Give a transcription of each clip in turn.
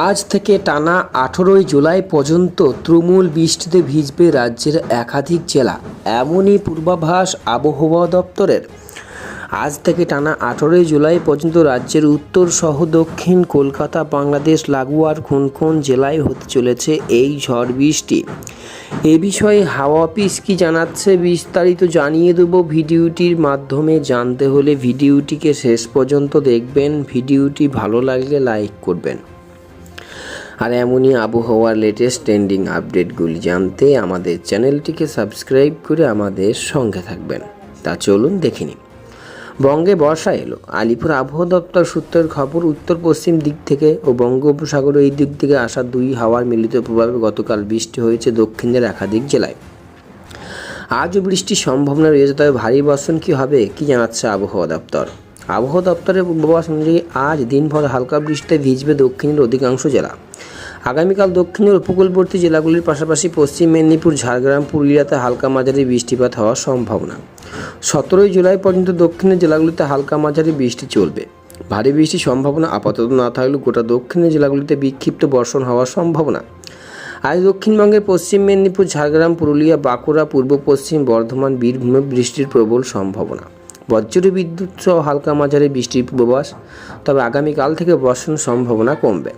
আজ থেকে টানা আঠেরোই জুলাই পর্যন্ত তুমুল বৃষ্টিতে ভিজবে রাজ্যের একাধিক জেলা, এমনই পূর্বাভাস আবহাওয়া দপ্তরের। আজ থেকে টানা আঠেরোই জুলাই পর্যন্ত রাজ্যের উত্তর সহ দক্ষিণ কলকাতা, বাংলাদেশ লাগোয়ার কোন কোন জেলায় হতে চলেছে এই ঝড় বৃষ্টি। এ বিষয়ে হাওয়া অফিস কি জানাচ্ছে বিস্তারিত জানিয়ে দেবো ভিডিওটির মাধ্যমে। জানতে হলে ভিডিওটিকে শেষ পর্যন্ত দেখবেন, ভিডিওটি ভালো লাগলে লাইক করবেন। আর এমনই আবহাওয়ার লেটেস্ট ট্রেন্ডিং আপডেটগুলি জানতে আমাদের চ্যানেলটিকে সাবস্ক্রাইব করে আমাদের সঙ্গে থাকবেন। তা চলুন দেখে নিন বঙ্গে বর্ষা এলো। আলিপুর আবহাওয়া দপ্তর সূত্রের খবর উত্তর পশ্চিম দিক থেকে ও বঙ্গোপসাগর এই দিক থেকে আসা দুই হাওয়ার মিলিত প্রভাবে গতকাল বৃষ্টি হয়েছে দক্ষিণের একাধিক জেলায়। আজও বৃষ্টির সম্ভাবনা রয়েছে, তবে ভারী বর্ষণ কী হবে, কি জানাচ্ছে আবহাওয়া দপ্তর? আবহাওয়া দপ্তরের পূর্বাভাস অনুযায়ী আজ দিনভর হালকা বৃষ্টিতে ভিজবে দক্ষিণের অধিকাংশ জেলা। আগামীকাল দক্ষিণের উপকূলবর্তী জেলাগুলির পাশাপাশি পশ্চিম মেদিনীপুর, ঝাড়গ্রাম, পুরুলিয়াতে হালকা মাঝারি বৃষ্টিপাত হওয়ার সম্ভাবনা। সতেরোই জুলাই পর্যন্ত দক্ষিণের জেলাগুলিতে হালকা মাঝারি বৃষ্টি চলবে। ভারী বৃষ্টির সম্ভাবনা আপাতত না থাকলেও গোটা দক্ষিণের জেলাগুলিতে বিক্ষিপ্ত বর্ষণ হওয়ার সম্ভাবনা। আজ দক্ষিণবঙ্গের পশ্চিম মেদিনীপুর, ঝাড়গ্রাম, পুরুলিয়া, বাঁকুড়া, পূর্ব পশ্চিম বর্ধমান, বীরভূমে বৃষ্টির প্রবল সম্ভাবনা। বজ্র বিদ্যুৎ সহ হালকা মাঝারি বৃষ্টির পূর্বাভাস তবে আগামীকাল থেকে বর্ষণ সম্ভাবনা কমবে।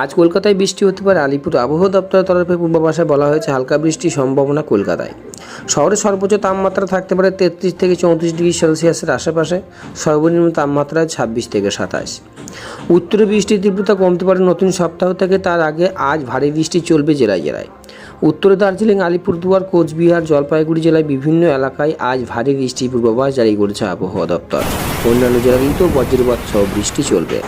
আজ কলকাতায় বৃষ্টি হতে পারে। আলিপুর আবহাওয়া দপ্তরের তরফে পূর্বাভাসে বলা হয়েছে, হালকা বৃষ্টির সম্ভাবনা কলকাতায়। শহরে সর্বোচ্চ তাপমাত্রা থাকতে পারে তেত্রিশ থেকে চৌত্রিশ ডিগ্রি সেলসিয়াসের আশেপাশে। সর্বনিম্ন তাপমাত্রা ছাব্বিশ থেকে সাতাশ উত্তরে বৃষ্টির তীব্রতা কমতে পারে নতুন সপ্তাহ থেকে, তার আগে আজ ভারী বৃষ্টি চলবে জেলায় জেলায়। উত্তরে দার্জিলিং, আলিপুরদুয়ার, কোচবিহার, জলপাইগুড়ি জেলায় বিভিন্ন এলাকায় আজ ভারী বৃষ্টির পূর্বাভাস জারি করেছে আবহাওয়া দপ্তর। অন্যান্য জেলাগুলিতেও বজ্রপাত সহ বৃষ্টি চলবে।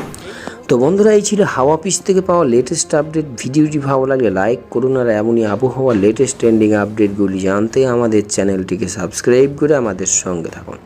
তো বন্ধুরা, এই ছিল হাওয়া পিস থেকে পাওয়া লেটেস্ট আপডেট ভিডিওটি ভালো লাগলে লাইক করুন আর এমনই আবহাওয়ার লেটেস্ট ট্রেন্ডিং আপডেটগুলি জানতে আমাদের চ্যানেলটিকে সাবস্ক্রাইব করে আমাদের সঙ্গে থাকুন।